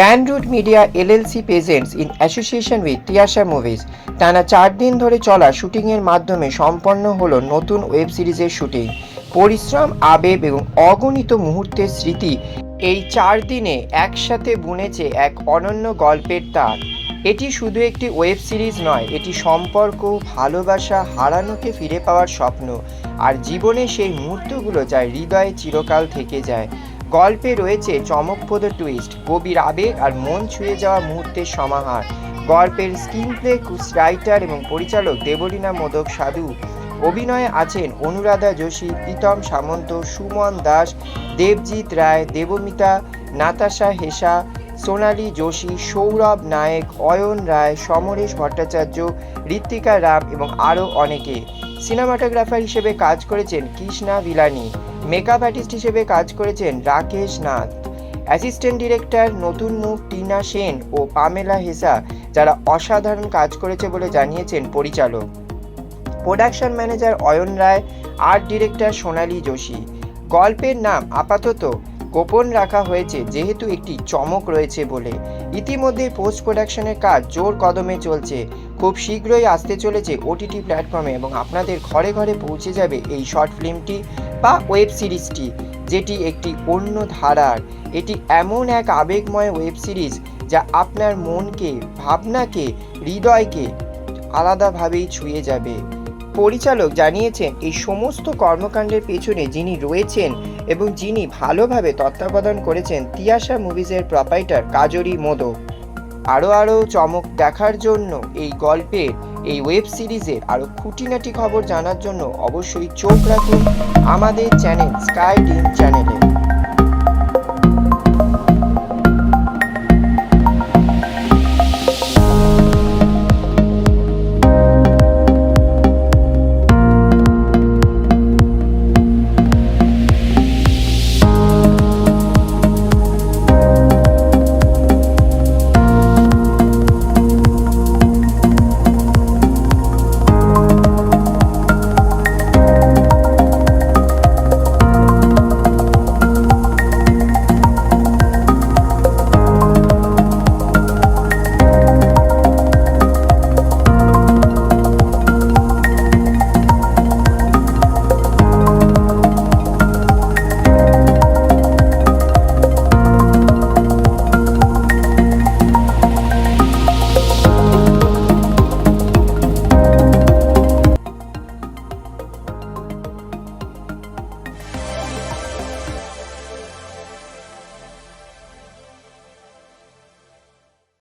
ব্যান্ডরুড media LLC presents in association with Tiyasha movies টানা চার দিন ধরে চলা শুটিংয়ের মাধ্যমে সম্পন্ন হলো নতুন ওয়েব সিরিজের শুটিং। পরিশ্রম, আবেগ এবং অগণিত মুহূর্তের স্মৃতি এই চার দিনে একসাথে বুনেছে এক অনন্য গল্পের তার। এটি শুধু একটি ওয়েব সিরিজ নয়, এটি সম্পর্ক, ভালোবাসা, হারানোকে ফিরে পাওয়ার স্বপ্ন। আর জীবনে সেই মুহূর্তগুলো যা হৃদয়ে চিরকাল থেকে যায়। গল্পে রয়েছে চমকপ্রদ টুইস্ট গভীর আবেগ আর মন ছুঁয়ে যাওয়া মুহূর্তের সমাহার। গল্পের স্ক্রিন প্লে রাইটার এবং পরিচালক দেবলীনা মোদক সাধু। অভিনয়ে আছেন অনুরাধা যোশী, প্রীতম সামন্ত, সুমন দাস, দেবজিৎ রায়, দেবমিতা, নাতাশা হেসা, সোনালি যোশী, সৌরভ নায়েক, অয়ন রায়, সমরেশ ভট্টাচার্য, ঋত্বিকা রাম এবং আরও অনেকে। সিনেমাটোগ্রাফার হিসেবে কাজ করেছেন কৃষ্ণা ভিলানি। মেকআপ আর্টিস্ট হিসেবে কাজ করেছেন রাকেশ নাথ। অ্যাসিস্ট্যান্ট ডিরেক্টর নতুন মুখ টিনা সেন ও পামেলা হেসা, যারা অসাধারণ কাজ করেছে বলে জানিয়েছেন পরিচালক। Production manager Ayan Roy, art director Sonali Joshi. গল্পের নাম আপাতত গোপন রাখা হয়েছে, যেহেতু একটি চমক রয়েছে বলে। ইতিমধ্যে পোস্ট প্রোডাকশনের কাজ জোর কদমে চলছে। খুব শীঘ্রই আসতে চলেছে ওটিটি প্ল্যাটফর্মে এবং আপনাদের ঘরে ঘরে পৌঁছে যাবে এই শর্ট ফিল্মটি বা ওয়েব সিরিজটি, যেটি একটি অন্য ধারার। এটি এমন এক আবেগময় ওয়েব সিরিজ যা আপনার মনকে, ভাবনাকে, হৃদয়কে আলাদাভাবেই ছুঁয়ে যাবে। পরিচালক জানিয়েছেন, এই সমস্ত কর্মকাণ্ডের পেছনে যিনি রয়েছেন এবং যিনি ভালোভাবে তত্ত্বাবধান করেছেন, তিয়াশা মুভিজের প্রপাইটার কাজরি মোদক আরও আরও চমক দেখার জন্য এই গল্পের এই ওয়েব সিরিজের আরও খুঁটিনাটি খবর জানার জন্য অবশ্যই চোখ রাখুন আমাদের চ্যানেল স্কাই ডিম চ্যানেলে।